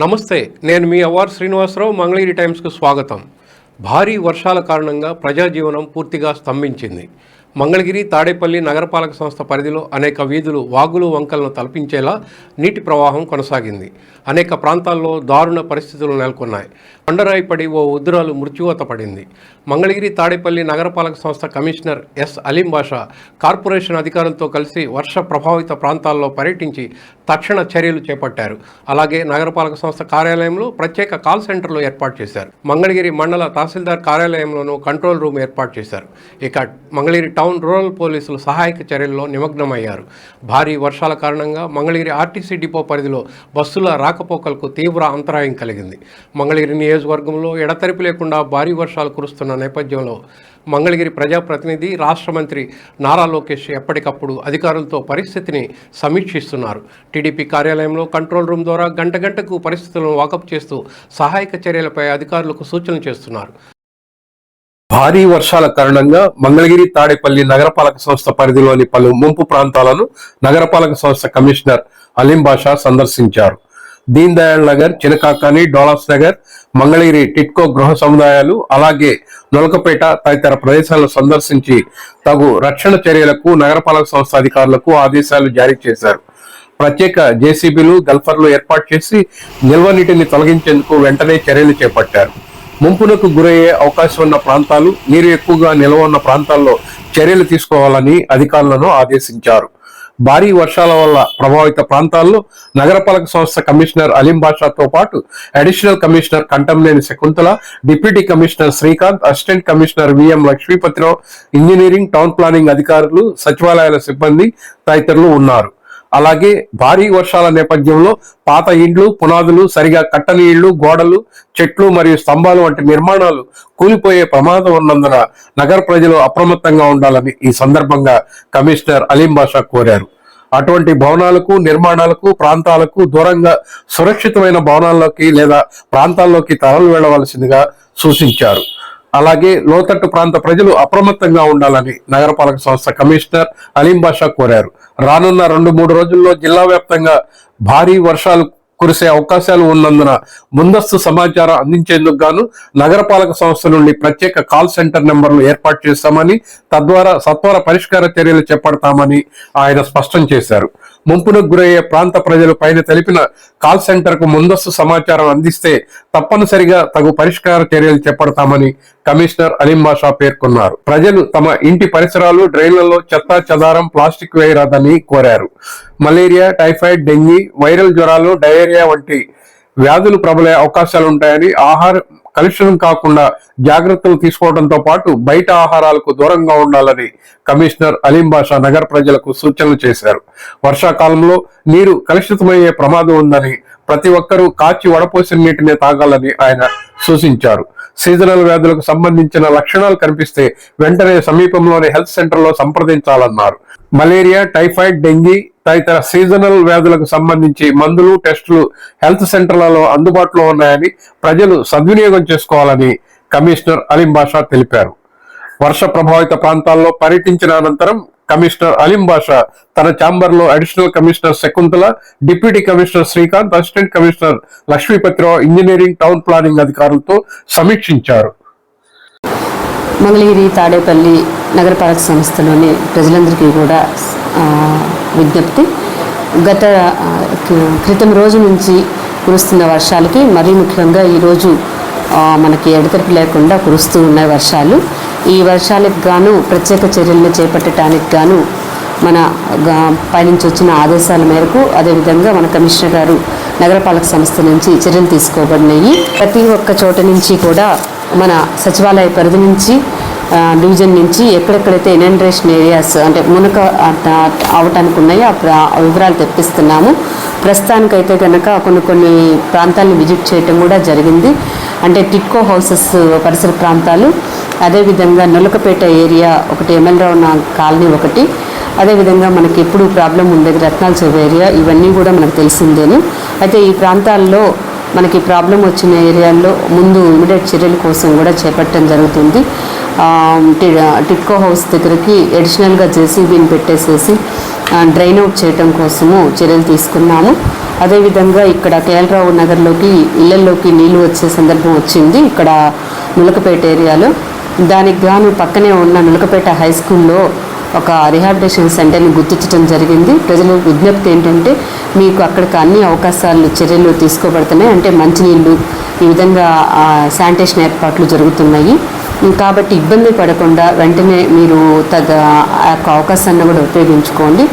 నమస్తే నేను మీ అవార్ శ్రీనివాసరావు మంగళగిరి టైమ్స్కు స్వాగతం. భారీ వర్షాల కారణంగా ప్రజాజీవనం పూర్తిగా స్తంభించింది. మంగళగిరి తాడేపల్లి నగరపాలక సంస్థ పరిధిలో అనేక వీధులు వాగులు వంకలను తలపించేలా నీటి ప్రవాహం కొనసాగింది. అనేక ప్రాంతాల్లో దారుణ పరిస్థితులు నెలకొన్నాయి. కొండరాయిపడి ఓ ఉద్రాలు మృత్యువత పడింది. మంగళగిరి తాడేపల్లి నగరపాలక సంస్థ commissioner S Aleem Basha corporation అధికారులతో కలిసి వర్ష ప్రభావిత ప్రాంతాల్లో పర్యటించి తక్షణ చర్యలు చేపట్టారు. అలాగే నగరపాలక సంస్థ కార్యాలయంలో ప్రత్యేక కాల్ సెంటర్లు ఏర్పాటు చేశారు. మంగళగిరి మండల తహసీల్దార్ కార్యాలయంలోనూ కంట్రోల్ రూమ్ ఏర్పాటు చేశారు. ఇక మంగళగిరి టౌన్ రూరల్ పోలీసులు సహాయక చర్యల్లో నిమగ్నమయ్యారు. భారీ వర్షాల కారణంగా మంగళగిరి ఆర్టీసీ డిపో పరిధిలో బస్సుల రాకపోకలకు తీవ్ర అంతరాయం కలిగింది. మంగళగిరి నియోజకవర్గంలో ఎడతెరిపి లేకుండా భారీ వర్షాలు కురుస్తున్న నేపథ్యంలో మంగళగిరి ప్రజాప్రతినిధి రాష్ట్ర మంత్రి నారా లోకేష్ ఎప్పటికప్పుడు అధికారులతో పరిస్థితిని సమీక్షిస్తున్నారు. టీడీపీ కార్యాలయంలో కంట్రోల్ రూమ్ ద్వారా గంట గంటకు పరిస్థితులను వాకప్ చేస్తూ సహాయక చర్యలపై అధికారులకు సూచనలు చేస్తున్నారు. భారీ వర్షాల కారణంగా మంగళగిరి తాడేపల్లి నగరపాలక సంస్థ పరిధిలోని పలు ముంపు ప్రాంతాలను నగరపాలక సంస్థ కమిషనర్ అలీం బాషా సందర్శించారు. దీన్ దయాళ్ నగర్ చినకాకాని డోలాస్ నగర్ మంగళగిరి టిట్కో గృహ సముదాయాలు అలాగే నొలకపేట తదితర ప్రదేశాలను సందర్శించి తగు రక్షణ చర్యలకు నగరపాలక సంస్థ అధికారులకు ఆదేశాలు జారీ చేశారు. ప్రత్యేక జేసీబీలు గల్ఫర్లు ఏర్పాటు చేసి నిల్వ నీటిని తొలగించేందుకు వెంటనే చర్యలు చేపట్టారు. ముంపునకు గురయ్యే అవకాశం ఉన్న ప్రాంతాలు నీరు ఎక్కువగా నిల్వ ఉన్న ప్రాంతాల్లో చర్యలు తీసుకోవాలని అధికారులను ఆదేశించారు. భారీ వర్షాల వల్ల ప్రభావిత ప్రాంతాల్లో నగరపాలక సంస్థ కమిషనర్ అలీం బాషాతో పాటు additional commissioner Kantamneni Shakuntala deputy commissioner Srikanth assistant commissioner V M Lakshmipathirao engineering town planning అధికారులు సచివాలయాల సిబ్బంది తదితరులు ఉన్నారు. అలాగే భారీ వర్షాల నేపథ్యంలో పాత ఇండ్లు పునాదులు సరిగా కట్టని ఇళ్ళు గోడలు చెట్లు మరియు స్తంభాలు వంటి నిర్మాణాలు కూలిపోయే ప్రమాదం ఉన్నందున నగర ప్రజలు అప్రమత్తంగా ఉండాలని ఈ సందర్భంగా కమిషనర్ అలీం బాషా కోరారు. అటువంటి భవనాలకు నిర్మాణాలకు ప్రాంతాలకు దూరంగా సురక్షితమైన భవనాల్లోకి లేదా ప్రాంతాల్లోకి తరలి వెళ్ళవలసిందిగా సూచించారు. అలాగే లోతట్టు ప్రాంత ప్రజలు అప్రమత్తంగా ఉండాలని నగరపాలక సంస్థ కమిషనర్ అలీం బాషా కోరారు. రానున్న రెండు మూడు రోజుల్లో జిల్లా వ్యాప్తంగా భారీ వర్షాలు కురిసే అవకాశాలు ఉన్నందున ముందస్తు సమాచారం అందించేందుకు గాను నగరపాలక సంస్థ నుండి ప్రత్యేక కాల్ సెంటర్ నెంబర్లు ఏర్పాటు చేస్తామని తద్వారా సత్వర పరిష్కార చర్యలు చేపడతామని ఆయన స్పష్టం చేశారు. ముంపునకు గురయ్యే ప్రాంత ప్రజలు పైన తెలిపిన కాల్ సెంటర్కు ముందస్తు సమాచారం అందిస్తే తప్పనిసరిగా తగు పరిష్కార చర్యలు చేపడతామని కమిషనర్ అలీం బాషా పేర్కొన్నారు. ప్రజలు తమ ఇంటి పరిసరాలు డ్రైన్లలో చెత్త చెదారం ప్లాస్టిక్ వేయరాదని కోరారు. మలేరియా టైఫాయిడ్ డెంగీ వైరల్ జ్వరాలు డయేరియా వంటి వ్యాధులు ప్రబలే అవకాశాలు ఉంటాయని ఆహార కలుషితం కాకుండా జాగ్రత్తలు తీసుకోవడంతో పాటు బయట ఆహారాలకు దూరంగా ఉండాలని కమిషనర్ అలీం బాషా నగర ప్రజలకు సూచనలు చేశారు. వర్షాకాలంలో నీరు కలుషితమయ్యే ప్రమాదం ఉందని ప్రతి ఒక్కరూ కాచి వడపోసిన నీటిని తాగాలని ఆయన సూచించారు. సీజనల్ వ్యాధులకు సంబంధించిన లక్షణాలు కనిపిస్తే వెంటనే సమీపంలోని హెల్త్ సెంటర్లో సంప్రదించాలన్నారు. మలేరియా టైఫాయిడ్ డెంగీ తదితర సీజనల్ వ్యాధులకు సంబంధించి మందులు టెస్టులు హెల్త్ సెంటర్లలో అందుబాటులో ఉన్నాయని ప్రజలు సద్వినియోగం చేసుకోవాలని కమిషనర్ అలీం బాషా తెలిపారు. వర్ష ప్రభావిత ప్రాంతాల్లో పర్యటించిన అనంతరం కమిషనర్ అలీం బాషా తన ఛాంబర్లో additional commissioner Shakuntala deputy commissioner Srikanth assistant commissioner Lakshmipathirao engineering town planning అధికారులతో సమీక్షించారు. మంగళగిరి తాడేపల్లి నగరపాలక సంస్థలోని ప్రజలందరికీ కూడా విజ్ఞప్తి. గత క్రితం రోజు నుంచి కురుస్తున్న వర్షాలకి మరీ ముఖ్యంగా ఈరోజు మనకి ఎడతెరిపి లేకుండా కురుస్తూ ఉన్నాయి వర్షాలు. ఈ వర్షాలకు గాను ప్రత్యేక చర్యలను చేపట్టడానికి గాను మన గా- పైనుంచి వచ్చిన ఆదేశాల మేరకు అదేవిధంగా మన కమిషనర్ గారు నగరపాలక సంస్థ నుంచి చర్యలు తీసుకోబడినాయి. ప్రతి ఒక్క చోట నుంచి కూడా మన సచివాలయ పరిధి నుంచి డివిజన్ నుంచి ఎక్కడెక్కడైతే ఇనండ్రేషన్ ఏరియాస్ అంటే మునక అవటానికి ఉన్నాయో ఆ ప్రా- వివరాలు తెప్పిస్తున్నాము. ప్రస్తుతానికైతే కనుక కొన్ని కొన్ని ప్రాంతాలను విజిట్ చేయటం కూడా జరిగింది. అంటే టిట్కో హౌసెస్ పరిసర ప్రాంతాలు అదేవిధంగా నొలకపేట ఏరియా ఒకటి ఎమ్మెల్రావు నా కాలనీ ఒకటి అదేవిధంగా మనకి ఎప్పుడు ప్రాబ్లం ఉండేది రత్నాల చెరువు ఏరియా ఇవన్నీ కూడా మనకు తెలిసిందేను. అయితే ఈ ప్రాంతాల్లో మనకి ప్రాబ్లం వచ్చిన ఏరియాల్లో ముందు ఇమీడియట్ చర్యల కోసం కూడా చేపట్టడం జరుగుతుంది. టిట్కో హౌస్ దగ్గరికి అడిషనల్గా జేసీబీని పెట్టేసేసి డ్రైన్ అవుట్ చేయడం కోసము చర్యలు తీసుకున్నాము. అదేవిధంగా ఇక్కడ కేఎల్రావు నగర్లోకి ఇళ్ళలోకి నీళ్ళు వచ్చే సందర్భం వచ్చింది. ఇక్కడ ములకపేట ఏరియాలో. దానికి గాను పక్కనే ఉన్న నులకపేట హై స్కూల్లో ఒక రిహాబిలిటేషన్ సెంటర్ని గుర్తించడం జరిగింది. ప్రజల విజ్ఞప్తి ఏంటంటే మీకు అక్కడికి అన్ని అవకాశాలు చర్యలు తీసుకోబడుతున్నాయి. అంటే మంచినీళ్ళు ఈ విధంగా శానిటేషన్ ఏర్పాట్లు జరుగుతున్నాయి. కాబట్టి ఇబ్బంది పడకుండా వెంటనే మీరు తగ్గ ఆ యొక్క అవకాశాన్ని కూడా ఉపయోగించుకోండి.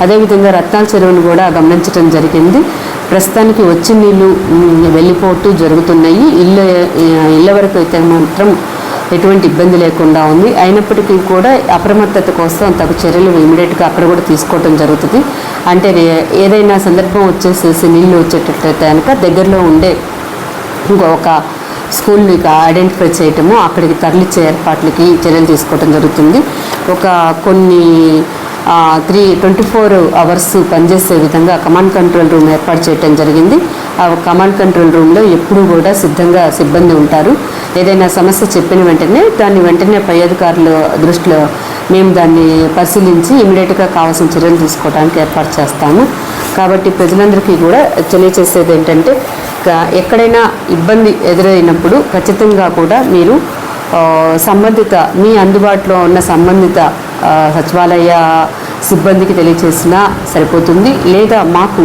అదేవిధంగా రత్నాల చెరువును కూడా గమనించడం జరిగింది. ప్రస్తుతానికి వచ్చి నీళ్ళు మ్, వెళ్ళిపోతూ జరుగుతున్నాయి. ఇళ్ళ ఇళ్ళ వరకు అయితే మాత్రం ఎటువంటి ఇబ్బంది లేకుండా ఉంది. అయినప్పటికీ కూడా అప్రమత్తత కోసం తగు చర్యలు ఇమీడియట్గా అక్కడ కూడా తీసుకోవడం జరుగుతుంది. అంటే ఏదైనా సందర్భం వచ్చేసేసి నీళ్ళు వచ్చేటట్లయితే కనుక దగ్గరలో ఉండే ఇంకో ఒక స్కూల్ని ఐడెంటిఫై చేయటము అక్కడికి తరలిచ్చే ఏర్పాట్లకి చర్యలు తీసుకోవడం జరుగుతుంది. ఒక కొన్ని త్రీ ట్వంటీ ఫోర్ అవర్స్ పనిచేసే విధంగా కమాండ్ కంట్రోల్ రూమ్ ఏర్పాటు చేయడం జరిగింది. ఆ కమాండ్ కంట్రోల్ రూమ్లో ఎప్పుడూ కూడా సిద్ధంగా సిబ్బంది ఉంటారు. ఏదైనా సమస్య చెప్పిన వెంటనే దాన్ని వెంటనే పై అధికారుల దృష్టిలో మేము దాన్ని పరిశీలించి ఇమీడియట్గా కావాల్సిన చర్యలు తీసుకోవడానికి ఏర్పాటు చేస్తాము. కాబట్టి ప్రజలందరికీ కూడా తెలియచేసేది ఏంటంటే ఎక్కడైనా ఇబ్బంది ఎదురైనప్పుడు ఖచ్చితంగా కూడా మీరు సంబంధిత మీ అందుబాటులో ఉన్న సంబంధిత సచివాలయ సిబ్బందికి తెలియచేసినా సరిపోతుంది. లేదా మాకు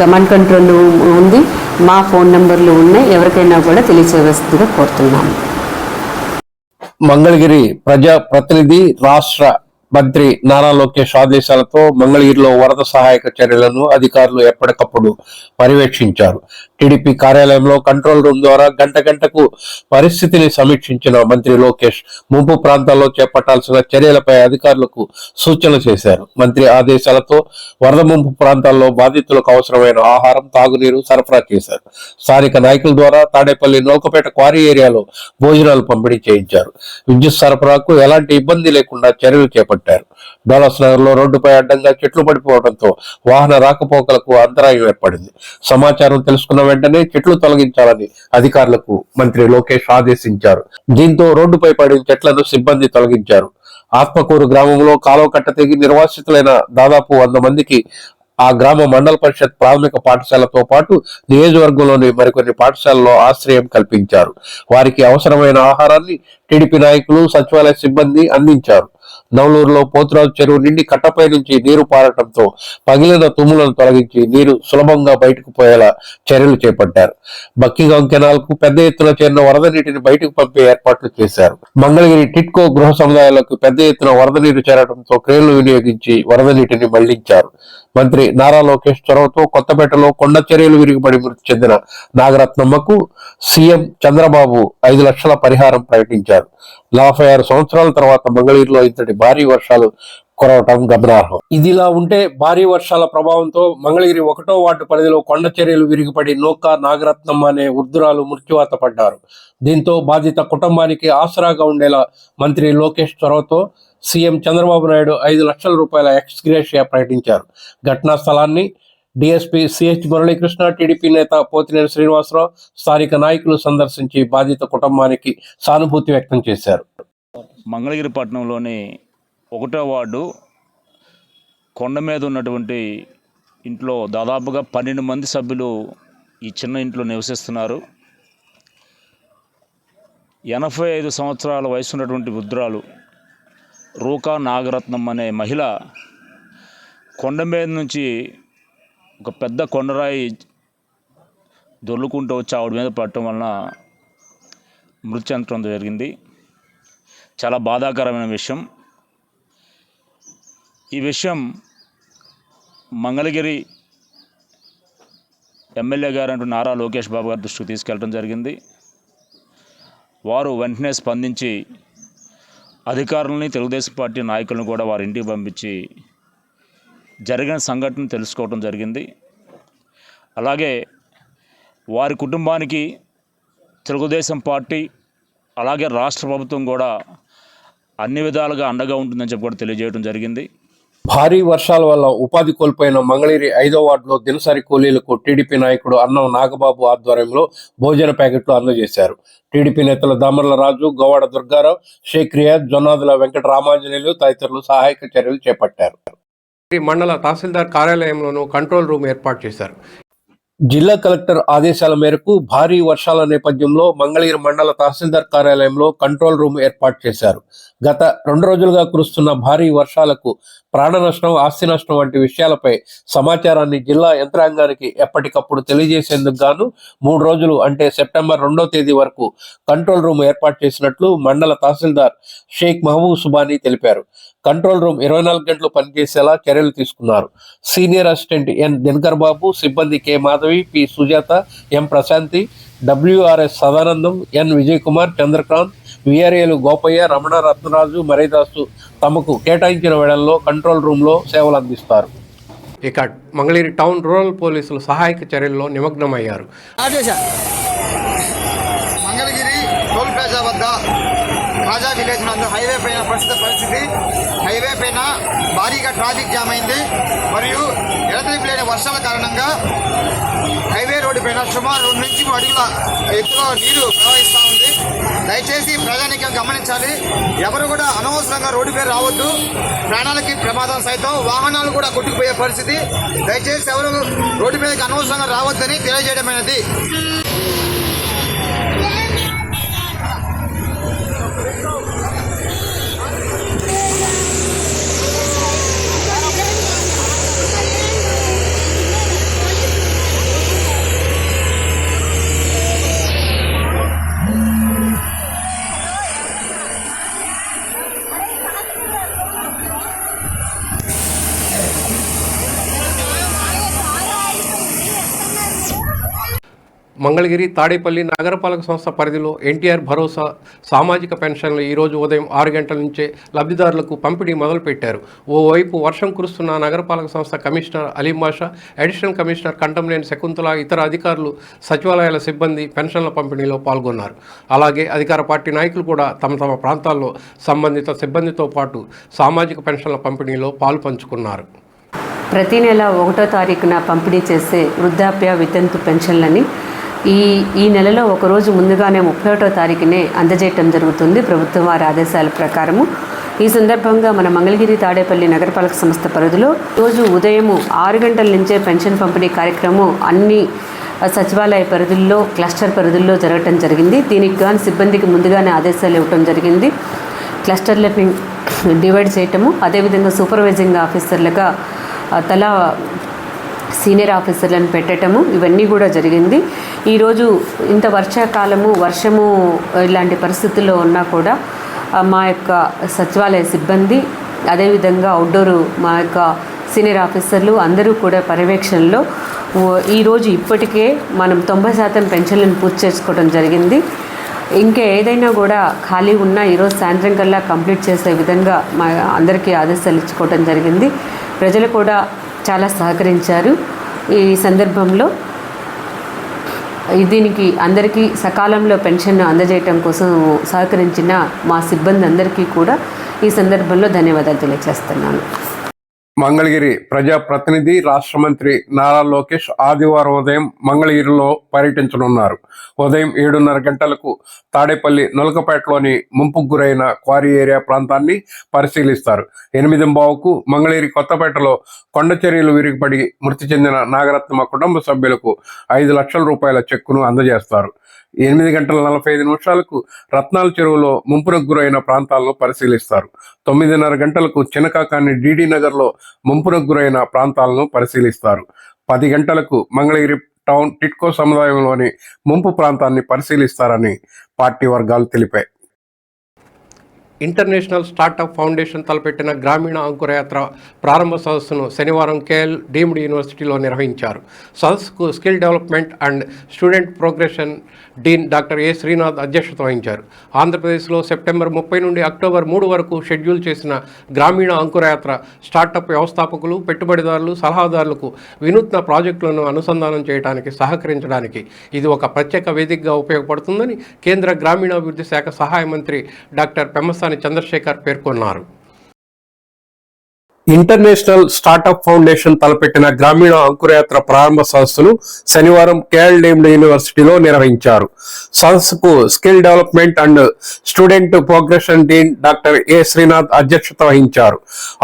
కమాండ్ కంట్రోల్ ఉంది మా ఫోన్ నెంబర్లు ఉన్నాయి ఎవరికైనా కూడా తెలియచేయవలసిందిగా కోరుతున్నాము. మంగళగిరి ప్రజా ప్రతినిధి రాష్ట్ర మంత్రి నారా లోకేష్ ఆదేశాలతో మంగళగిరిలో వరద సహాయక చర్యలను అధికారులు ఎప్పటికప్పుడు పర్యవేక్షించారు. టీడీపీ కార్యాలయంలో కంట్రోల్ రూమ్ ద్వారా గంట గంటకు పరిస్థితిని సమీక్షించిన మంత్రి లోకేష్ ముంపు ప్రాంతాల్లో చేపట్టాల్సిన చర్యలపై అధికారులకు సూచనలు చేశారు. మంత్రి ఆదేశాలతో వరద ముంపు ప్రాంతాల్లో బాధితులకు అవసరమైన ఆహారం తాగునీరు సరఫరా చేశారు. స్థానిక నాయకుల ద్వారా తాడేపల్లి నౌకపేట క్వారీ ఏరియాలో భోజనాలు పంపిణీ చేయించారు. విద్యుత్ సరఫరాకు ఎలాంటి ఇబ్బంది లేకుండా చర్యలు చేపట్టారు. డోలస్ నగర్లో రోడ్డుపై అడ్డంగా చెట్లు పడిపోవడంతో వాహన రాకపోకలకు అంతరాయం ఏర్పడింది. సమాచారం తెలుసుకున్న వెంటనే చెట్లు తొలగించాలని అధికారులకు మంత్రి లోకేష్ ఆదేశించారు. దీంతో రోడ్డుపై పడిన చెట్లను సిబ్బంది తొలగించారు. ఆత్మకూరు గ్రామంలో కాలువ కట్ట తెగి నిర్వాసితులైన దాదాపు వంద మందికి ఆ గ్రామ మండల పరిషత్ ప్రాథమిక పాఠశాలతో పాటు నియోజకవర్గంలోని మరికొన్ని పాఠశాలలో ఆశ్రయం కల్పించారు. వారికి అవసరమైన ఆహారాన్ని టీడీపీ నాయకులు సచివాలయ సిబ్బంది అందించారు. నవలూరులో పోతురాజు చెరువు నిండి కట్టపై నుంచి నీరు పారటంతో పగిలిన తుమ్ములను తొలగించి నీరు సులభంగా బయటకు పోయేలా చర్యలు చేపట్టారు. బక్కింగాం కెనాల్కు పెద్ద ఎత్తున చేరిన వరద నీటిని బయటకు పంపే ఏర్పాట్లు చేశారు. మంగళగిరి టిట్కో గృహ సముదాయాలకు పెద్ద ఎత్తున వరద నీరు చేరడంతో క్రేన్లు వినియోగించి వరద నీటిని మళ్ళించారు. మంత్రి నారా లోకేష్ చొరవతో కొత్తపేటలో కొండ చర్యలు విరిగిపడి మృతి చెందిన నాగరత్నమ్మకు సీఎం చంద్రబాబు ఐదు లక్షల పరిహారం ప్రకటించారు. నలభై ఆరు సంవత్సరాల తర్వాత మంగళగిరిలో ఇంతటి భారీ వర్షాలు కురవటం గమనార్హం. ఇదిలా ఉంటే భారీ వర్షాల ప్రభావంతో మంగళగిరి ఒకటో వార్డు పరిధిలో కొండ చర్యలు విరిగిపడి నోకా నాగరత్నం అనే వృద్ధురాలు మృత్యువాత పడ్డారు. దీంతో బాధిత కుటుంబానికి ఆసరాగా ఉండేలా మంత్రి లోకేష్ చొరవతో సీఎం చంద్రబాబు నాయుడు ఐదు లక్షల రూపాయల ఎక్స్గ్రేషియా ప్రకటించారు. ఘటనా స్థలాన్ని డిఎస్పీ సిహెచ్ మురళీకృష్ణ టీడీపీ నేత పోతినేని శ్రీనివాసరావు స్థానిక నాయకులు సందర్శించి బాధిత కుటుంబానికి సానుభూతి వ్యక్తం చేశారు. మంగళగిరి పట్టణంలోని ఒకటో వార్డు కొండ మీద ఉన్నటువంటి ఇంట్లో దాదాపుగా పన్నెండు మంది సభ్యులు ఈ చిన్న ఇంట్లో నివసిస్తున్నారు. ఎనభై ఐదు సంవత్సరాల వయసు ఉన్నటువంటి వృద్ధురాలు రూకా నాగరత్నం అనే మహిళ కొండ మీద నుంచి ఒక పెద్ద కొండరాయి దొర్లుకుంటూ వచ్చి ఆవిడ మీద పడటం వలన మృతి చెందడం జరిగింది. చాలా బాధాకరమైన విషయం. ఈ విషయం మంగళగిరి ఎమ్మెల్యే గారు అంటూ నారా లోకేష్ బాబు గారి దృష్టికి తీసుకెళ్ళడం జరిగింది. వారు వెంటనే స్పందించి అధికారులని తెలుగుదేశం పార్టీ నాయకులను కూడా వారి ఇంటికి పంపించి జరిగిన సంఘటన తెలుసుకోవడం జరిగింది. అలాగే వారి కుటుంబానికి తెలుగుదేశం పార్టీ అలాగే రాష్ట్ర ప్రభుత్వం కూడా అన్ని విధాలుగా అండగా ఉంటుందని చెప్పి కూడా తెలియజేయడం జరిగింది. భారీ వర్షాల వల్ల ఉపాధి కోల్పోయిన మంగళగిరి ఐదో వార్డులో దినసరి కూలీలకు టీడీపీ నాయకుడు అన్నం నాగబాబు ఆధ్వర్యంలో భోజన ప్యాకెట్లు అందజేశారు. టీడీపీ నేతలు దామర్ల రాజు గోవాడ దుర్గారావు షేక్ రియాజ్ జొన్నాదుల వెంకట రామాంజనేయులు తదితరులు సహాయక చర్యలు చేపట్టారు. మండల తహసీల్దార్ కార్యాలయంలోనూ కంట్రోల్ రూమ్ ఏర్పాటు చేశారు. జిల్లా కలెక్టర్ ఆదేశాల మేరకు భారీ వర్షాల నేపథ్యంలో మంగళగిరి మండల తహసీల్దార్ కార్యాలయంలో కంట్రోల్ రూమ్ ఏర్పాటు చేశారు. గత రెండు రోజులుగా కురుస్తున్న భారీ వర్షాలకు ప్రాణ నష్టం ఆస్తి నష్టం వంటి విషయాలపై సమాచారాన్ని జిల్లా యంత్రాంగానికి ఎప్పటికప్పుడు తెలియజేసేందుకు గాను మూడు రోజులు అంటే సెప్టెంబర్ రెండో తేదీ వరకు కంట్రోల్ రూమ్ ఏర్పాటు చేసినట్లు మండల తహసీల్దార్ షేక్ మహబూబ్ సుబానీ తెలిపారు. కంట్రోల్ రూమ్ ఇరవై నాలుగు గంటలు పనిచేసేలా చర్యలు తీసుకున్నారు. Senior assistant N Dinakar Babu సిబ్బంది K Madhavi P Sujatha M Prashanthi WRS Sadanandam N Vijay Kumar Chandrakanth విఆర్ఏలు Gopaiah Ramana Ratnaraju Maridasu తమకు కేటాయించిన వేళల్లో కంట్రోల్ రూమ్లో సేవలు అందిస్తారు. ఇక మంగళగిరి టౌన్ రూరల్ పోలీసులు సహాయక చర్యల్లో నిమగ్నమయ్యారు. పైన ప్రస్తుత పరిస్థితి. హైవే పైన భారీగా ట్రాఫిక్ జామ్ అయింది. మరియు ఎడతెరిపి లేని వర్షాల కారణంగా హైవే రోడ్డు పైన సుమారు రెండు నుంచి మూడు అడుగుల ఎత్తులో నీరు ప్రవహిస్తూ ఉంది. దయచేసి ప్రజానికం గమనించాలి. ఎవరు కూడా అనవసరంగా రోడ్డు పేరు రావద్దు. ప్రాణాలకి ప్రమాదం సైతం వాహనాలు కూడా కొట్టుకుపోయే పరిస్థితి. దయచేసి ఎవరు రోడ్డు మీదకి అనవసరంగా రావద్దని తెలియజేయడమైనది. మంగళగిరి తాడేపల్లి నగరపాలక సంస్థ పరిధిలో ఎన్టీఆర్ భరోసా సామాజిక పెన్షన్లు ఈరోజు ఉదయం ఆరు గంటల నుంచే లబ్ధిదారులకు పంపిణీ మొదలుపెట్టారు. ఓవైపు వర్షం కురుస్తున్న నగరపాలక సంస్థ commissioner Aleem Basha additional commissioner Kantamneni Shakuntala ఇతర అధికారులు సచివాలయాల సిబ్బంది పెన్షన్ల పంపిణీలో పాల్గొన్నారు. అలాగే అధికార పార్టీ నాయకులు కూడా తమ తమ ప్రాంతాల్లో సంబంధిత సిబ్బందితో పాటు సామాజిక పెన్షన్ల పంపిణీలో పాలు పంచుకున్నారు. ప్రతి నెల ఒకటో తారీఖున పంపిణీ చేసే వృద్ధాప్య వితంతు పెన్షన్లని ఈ ఈ నెలలో ఒకరోజు ముందుగానే ముప్పై ఒకటో తారీఖునే అందజేయటం జరుగుతుంది ప్రభుత్వం వారి ఆదేశాల ప్రకారము. ఈ సందర్భంగా మన మంగళగిరి తాడేపల్లి నగరపాలక సంస్థ పరిధిలో రోజు ఉదయము ఆరు గంటల నుంచే పెన్షన్ పంపిణీ కార్యక్రమం అన్ని సచివాలయ పరిధుల్లో క్లస్టర్ పరిధుల్లో జరగటం జరిగింది. దీనికి గాను సిబ్బందికి ముందుగానే ఆదేశాలు ఇవ్వటం జరిగింది. క్లస్టర్ల డివైడ్ చేయటము అదేవిధంగా సూపర్వైజింగ్ ఆఫీసర్లుగా తలా సీనియర్ ఆఫీసర్లను పెట్టటము ఇవన్నీ కూడా జరిగింది. ఈరోజు ఇంత వర్షాకాలము వర్షము ఇలాంటి పరిస్థితుల్లో ఉన్నా కూడా మా యొక్క సచివాలయ సిబ్బంది అదేవిధంగా అవుట్డోరు మా యొక్క సీనియర్ ఆఫీసర్లు అందరూ కూడా పర్యవేక్షణలో ఈరోజు ఇప్పటికే మనం తొంభై శాతం పెన్షన్లను పూర్తి చేసుకోవడం జరిగింది. ఇంకా ఏదైనా కూడా ఖాళీ ఉన్నా ఈరోజు సాయంత్రం కల్లా కంప్లీట్ చేసే విధంగా మా అందరికీ ఆదేశాలు ఇచ్చుకోవడం జరిగింది. ప్రజలు కూడా చాలా సహకరించారు. ఈ సందర్భంలో దీనికి అందరికీ సకాలంలో పెన్షన్ అందజేయటం కోసం సహకరించిన మా సిబ్బంది అందరికీ కూడా ఈ సందర్భంలో ధన్యవాదాలు తెలియజేస్తున్నాను. మంగళగిరి ప్రజాప్రతినిధి రాష్ట్ర మంత్రి నారా లోకేష్ ఆదివారం ఉదయం మంగళగిరిలో పర్యటించనున్నారు. ఉదయం ఏడున్నర గంటలకు తాడేపల్లి నొలకపేటలోని ముంపుకు గురైన క్వారీ ఏరియా ప్రాంతాన్ని పరిశీలిస్తారు. ఎనిమిది బావుకు మంగళగిరి కొత్తపేటలో కొండ చర్యలు విరిగిపడి మృతి చెందిన నాగరత్నమ్మ కుటుంబ సభ్యులకు ఐదు లక్షల రూపాయల చెక్కును అందజేస్తారు. ఎనిమిది గంటల నలభై ఐదు నిమిషాలకు రత్నాల చెరువులో ముంపునకు గురైన ప్రాంతాలను పరిశీలిస్తారు. తొమ్మిదిన్నర గంటలకు చినకాకాని డీడీ నగర్లో ముంపునకు గురైన ప్రాంతాలను పరిశీలిస్తారు. పది గంటలకు మంగళగిరి టౌన్ టిట్కో సముదాయంలోని ముంపు ప్రాంతాన్ని పరిశీలిస్తారని పార్టీ వర్గాలు తెలిపాయి. ఇంటర్నేషనల్ స్టార్టప్ ఫౌండేషన్ తలపెట్టిన గ్రామీణ అంకురయాత్ర ప్రారంభ సదస్సును శనివారం కేఎల్ డీమ్డ్ యూనివర్సిటీలో నిర్వహించారు. సదస్సుకు skill development and student progression dean doctor A Srinath అధ్యక్షత వహించారు. ఆంధ్రప్రదేశ్లో సెప్టెంబర్ ముప్పై నుండి అక్టోబర్ మూడు వరకు షెడ్యూల్ చేసిన గ్రామీణ అంకురయాత్ర స్టార్టప్ వ్యవస్థాపకులు పెట్టుబడిదారులు సలహాదారులకు వినూత్న ప్రాజెక్టులను అనుసంధానం చేయడానికి సహకరించడానికి ఇది ఒక ప్రత్యేక వేదికగా ఉపయోగపడుతుందని కేంద్ర గ్రామీణాభివృద్ధి శాఖ సహాయ మంత్రి డాక్టర్ పెమ్మసాని చంద్రశేఖర్ పేర్కొన్నారు. ఇంటర్నేషనల్ స్టార్టప్ ఫౌండేషన్ తలపెట్టిన గ్రామీణ అంకురయాత్ర ప్రారంభ సదస్సును శనివారం కేరళ డీమ్డ్ యూనివర్సిటీలో నిర్వహించారు. సదస్సుకు skill development and student progression dean doctor A Srinath అధ్యక్షత వహించారు.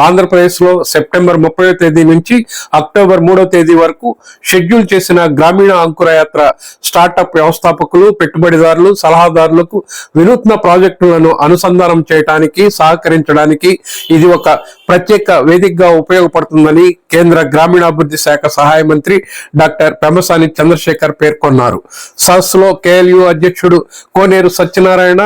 ఆంధ్రప్రదేశ్లో సెప్టెంబర్ ముప్పై తేదీ నుంచి అక్టోబర్ మూడో తేదీ వరకు షెడ్యూల్ చేసిన గ్రామీణ అంకురయాత్ర స్టార్టప్ వ్యవస్థాపకులు పెట్టుబడిదారులు సలహాదారులకు వినూత్న ప్రాజెక్టులను అనుసంధానం చేయడానికి సహకరించడానికి ఇది ఒక ప్రత్యేక వేదికగా ఉపయోగపడుతుందని కేంద్ర గ్రామీణాభివృద్ధి శాఖ సహాయ మంత్రి డాక్టర్ పెమసాని చంద్రశేఖర్ పేర్కొన్నారు. సదస్సులో కేఎల్యు అధ్యక్షుడు Koneru Satyanarayana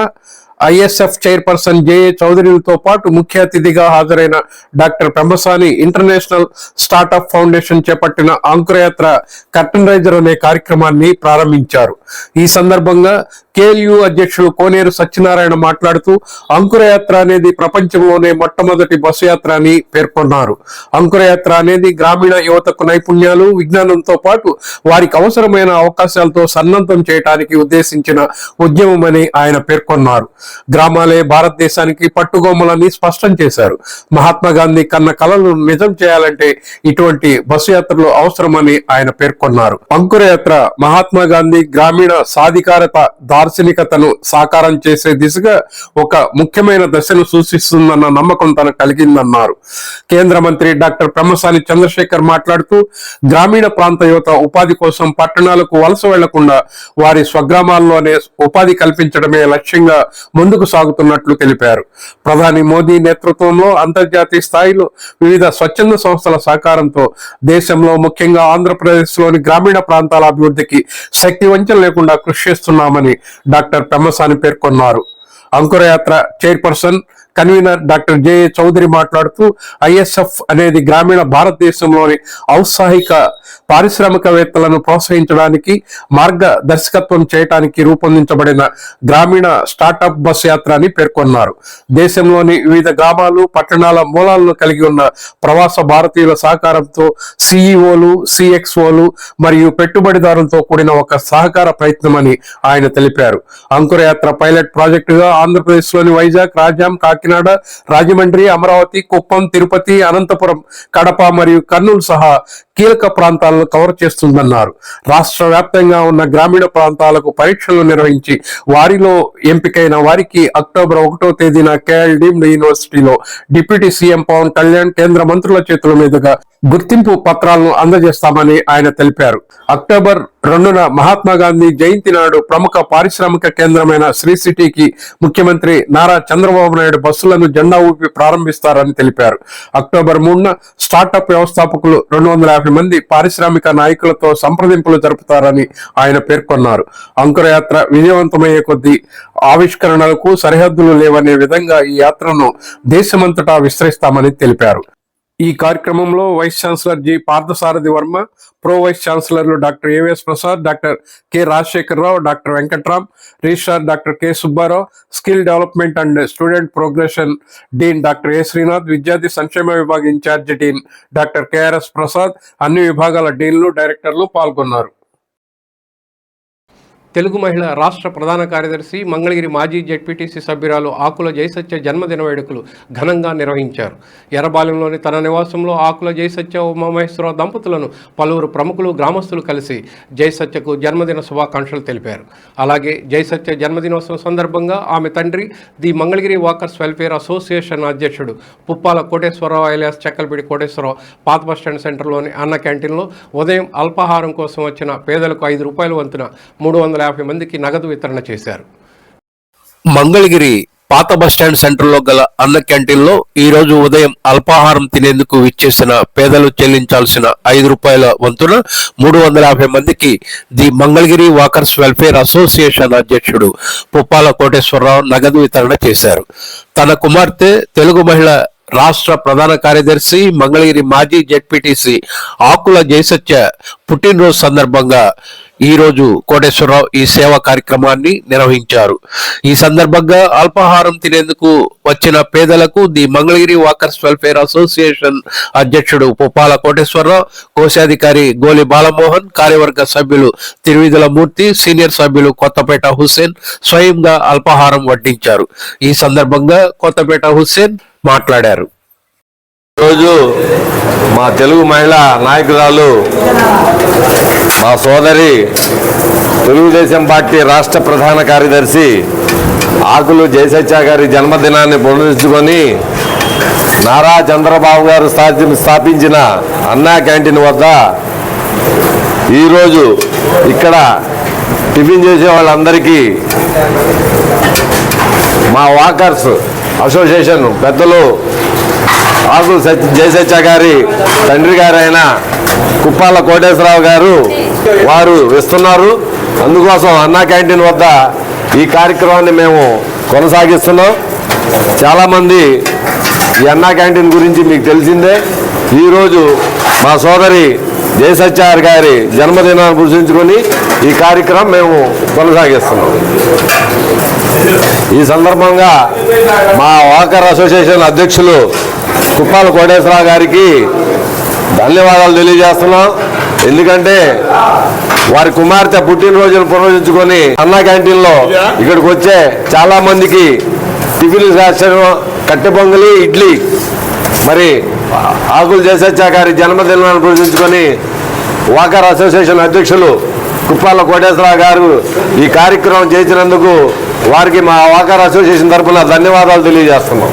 I S F chairperson J A చౌదరిలతో పాటు ముఖ్య అతిథిగా హాజరైన doctor Pemmasani international startup foundation చేపట్టిన అంకురయాత్ర కర్టన్ రైజర్ అనే కార్యక్రమాన్ని ప్రారంభించారు. ఈ సందర్భంగా కేఎల్యు అధ్యక్షులు కోనేరు సత్యనారాయణ మాట్లాడుతూ అంకురయాత్ర అనేది ప్రపంచంలోనే మొట్టమొదటి బస్సు యాత్ర అని పేర్కొన్నారు. అంకురయాత్ర అనేది గ్రామీణ యువతకు నైపుణ్యాలు విజ్ఞానంతో పాటు వారికి అవసరమైన అవకాశాలతో సన్నద్ధం చేయడానికి ఉద్దేశించిన ఉద్యమమని ఆయన పేర్కొన్నారు. గ్రామాలే భారతదేశానికి పట్టుగొమ్మలని స్పష్టం చేశారు. మహాత్మా గాంధీ కన్న కళలను నిజం చేయాలంటే ఇటువంటి బస్సు యాత్రలు అవసరమని ఆయన పేర్కొన్నారు. అంకురయాత్ర మహాత్మా గాంధీ గ్రామీణ సాధికారత దార్శనికతను సాకారం చేసే దిశగా ఒక ముఖ్యమైన దశను సూచిస్తుందన్న నమ్మకం తనకు కలిగిందన్నారు. కేంద్ర మంత్రి డాక్టర్ ప్రమసాని చంద్రశేఖర్ మాట్లాడుతూ గ్రామీణ ప్రాంత యువత ఉపాధి కోసం పట్టణాలకు వలస వెళ్ళకుండా వారి స్వగ్రామాల్లోనే ఉపాధి కల్పించడమే లక్ష్యంగా ముందుకు సాగుతున్నట్లు తెలిపారు. ప్రధాని మోదీ నేతృత్వంలో అంతర్జాతీయ స్థాయిలో వివిధ స్వచ్ఛంద సంస్థల సహకారంతో దేశంలో ముఖ్యంగా ఆంధ్రప్రదేశ్లోని గ్రామీణ ప్రాంతాల అభివృద్ధికి శక్తి వంచన లేకుండా కృషి చేస్తున్నామని డాక్టర్ పెమ్మసాని పేర్కొన్నారు. Ankurayatra chairperson convener doctor J Chowdary మాట్లాడుతూ ఐఎస్ఎఫ్ అనేది గ్రామీణ భారతదేశంలోని ఔత్సాహిక పారిశ్రామికవేత్తలను ప్రోత్సహించడానికి మార్గదర్శకత్వం చేయడానికి రూపొందించబడిన గ్రామీణ స్టార్టప్ బస్ యాత్ర అని పేర్కొన్నారు. దేశంలోని వివిధ గ్రామాలు పట్టణాల మూలాలను కలిగి ఉన్న ప్రవాస భారతీయుల సహకారంతో సిఇఓలు సిఎక్స్ఓలు మరియు పెట్టుబడిదారులతో కూడిన ఒక సహకార ప్రయత్నమని ఆయన తెలిపారు. అంకురయాత్ర పైలట్ ప్రాజెక్టుగా ఆంధ్రప్రదేశ్లోని వైజాగ్ రాజ్యాం కాకినాడ రాజమండ్రి అమరావతి కుప్పం తిరుపతి అనంతపురం కడప మరియు కర్నూలు సహా కీలక ప్రాంతాలను కవర్ చేస్తుందన్నారు. రాష్ట్ర వ్యాప్తంగా ఉన్న గ్రామీణ ప్రాంతాలకు పరీక్షలు నిర్వహించి వారిలో ఎంపికైన వారికి అక్టోబర్ ఒకటో తేదీన కేఎల్ డీమ్డ్ యూనివర్సిటీలో డిప్యూటీ సీఎం పవన్ కళ్యాణ్ కేంద్ర మంత్రుల చేతుల మీదుగా గుర్తింపు పత్రాలను అందజేస్తామని ఆయన తెలిపారు. అక్టోబర్ రెండున మహాత్మా గాంధీ జయంతి నాడు ప్రముఖ పారిశ్రామిక కేంద్రమైన శ్రీ సిటీకి ముఖ్యమంత్రి నారా చంద్రబాబు నాయుడు బస్సులను జెండా ఊపి ప్రారంభిస్తారని తెలిపారు. అక్టోబర్ మూడున స్టార్టప్ వ్యవస్థాపకులు రెండు వందల యాభై మంది పారిశ్రామిక నాయకులతో సంప్రదింపులు జరుపుతారని ఆయన పేర్కొన్నారు. అంకురయాత్ర విజయవంతమయ్యే కొద్దీ ఆవిష్కరణలకు సరిహద్దులు లేవనే విధంగా ఈ యాత్రను దేశమంతటా విస్తరిస్తామని తెలిపారు. ఈ కార్యక్రమంలో vice chancellor G Parthasarathi Varma pro vice ఛాన్సలర్లు doctor A V S Prasad doctor K Rajasekhararao doctor Venkatram registrar doctor K Subbarao skill development and student progression dean doctor A Srinath విద్యార్థి సంక్షేమ విభాగ incharge dean doctor K R S Prasad అన్ని విభాగాల డీన్లు డైరెక్టర్లు పాల్గొన్నారు. తెలుగు మహిళ రాష్ట్ర ప్రధాన కార్యదర్శి మంగళగిరి మాజీ జెడ్పీటీసీ సభ్యురాలు ఆకుల జయసత్య జన్మదిన వేడుకలు ఘనంగా నిర్వహించారు. ఎర్రబాలెంలోని తన నివాసంలో ఆకుల జయసత్య ఉమామహేశ్వరరావు దంపతులను పలువురు ప్రముఖులు గ్రామస్తులు కలిసి జయసత్యకు జన్మదిన శుభాకాంక్షలు తెలిపారు. అలాగే జయసత్య జన్మదినోత్సవం సందర్భంగా ఆమె తండ్రి the Mangalagiri walkers welfare association అధ్యక్షుడు పుప్పాల కోటేశ్వరరావు ఐలాస్ చెక్కలపిడి కోటేశ్వరరావు పాత బస్టాండ్ సెంటర్లోని అన్న క్యాంటీన్లో ఉదయం అల్పాహారం కోసం వచ్చిన పేదలకు ఐదు రూపాయల వంతున మూడు వందల యాభై మందికి నగదు వితరణ చేశారు. మంగళగిరి పాత బస్టాండ్ సెంటర్లో గల అన్న క్యాంటీన్లో ఈరోజు ఈ రోజు ఉదయం అల్పాహారం తినేందుకు విచ్చేసిన పేదలు చెల్లించాల్సిన ఐదు రూపాయల వంతున మూడు వందల యాభై మందికి the Mangalagiri walkers welfare association అధ్యక్షుడు పుప్పాల కోటేశ్వరరావు నగదు వితరణ చేశారు. తన కుమార్తె తెలుగు మహిళ రాష్ట్ర ప్రధాన కార్యదర్శి మంగళగిరి మాజీ జెడ్పీటీసీ ఆకుల జయసత్య పుట్టినరోజు సందర్భంగా ఈ రోజు కోటేశ్వరరావు ఈ సేవా కార్యక్రమాన్ని నిర్వహించారు. ఈ సందర్భంగా అల్పాహారం తినేందుకు వచ్చిన పేదలకు the Mangalagiri walkers welfare association అధ్యక్షుడు పుప్పాల కోటేశ్వరరావు కోశాధికారి గోలి బాలమోహన్ కార్యవర్గ సభ్యులు తిరువిధుల మూర్తి సీనియర్ సభ్యులు కొత్తపేట హుస్సేన్ స్వయంగా అల్పాహారం వడ్డించారు. ఈ సందర్భంగా కొత్తపేట హుస్సేన్ మాట్లాడారు. రోజు మా తెలుగు మహిళా నాయకురాలు మా సోదరి తెలుగుదేశం పార్టీ రాష్ట్ర ప్రధాన కార్యదర్శి ఆకులు జయసత్య గారి జన్మదినాన్ని పునరుద్ధరించుకొని నారా చంద్రబాబు గారు స్థాపించిన అన్నా క్యాంటీన్ వద్ద ఈరోజు ఇక్కడ టిఫిన్ చేసే వాళ్ళందరికీ మా వాకర్స్ అసోసియేషన్ పెద్దలు ఆకు జయసత్య గారి తండ్రి గారైన కుప్పాల కోటేశ్వరరావు గారు వారు ఇస్తున్నారు. అందుకోసం అన్నా క్యాంటీన్ వద్ద ఈ కార్యక్రమాన్ని మేము కొనసాగిస్తున్నాం. చాలామంది ఈ అన్నా క్యాంటీన్ గురించి మీకు తెలిసిందే. ఈరోజు మా సోదరి జయసత్యార్ గారి జన్మదినాన్ని గుర్తించుకొని ఈ కార్యక్రమం మేము కొనసాగిస్తున్నాం. ఈ సందర్భంగా మా వాకర్ అసోసియేషన్ అధ్యక్షులు కుప్పాల కోటేశ్వరరావు గారికి ధన్యవాదాలు తెలియజేస్తున్నాం. ఎందుకంటే వారి కుమార్తె పుట్టినరోజును పునరుద్ధరించుకొని అన్నా క్యాంటీన్లో ఇక్కడికి వచ్చే చాలా మందికి టిఫిన్లు చేర్చడం కట్టె పొంగలి ఇడ్లీ మరి ఆకులు చేసేచ్చా గారి జన్మదినాన్ని పురస్కరించుకొని వాకర్ అసోసియేషన్ అధ్యక్షులు కుప్పాల కోటేశ్వరరావు గారు ఈ కార్యక్రమం చేసినందుకు వారికి మా వాకర్ అసోసియేషన్ తరఫున ధన్యవాదాలు తెలియజేస్తున్నాం.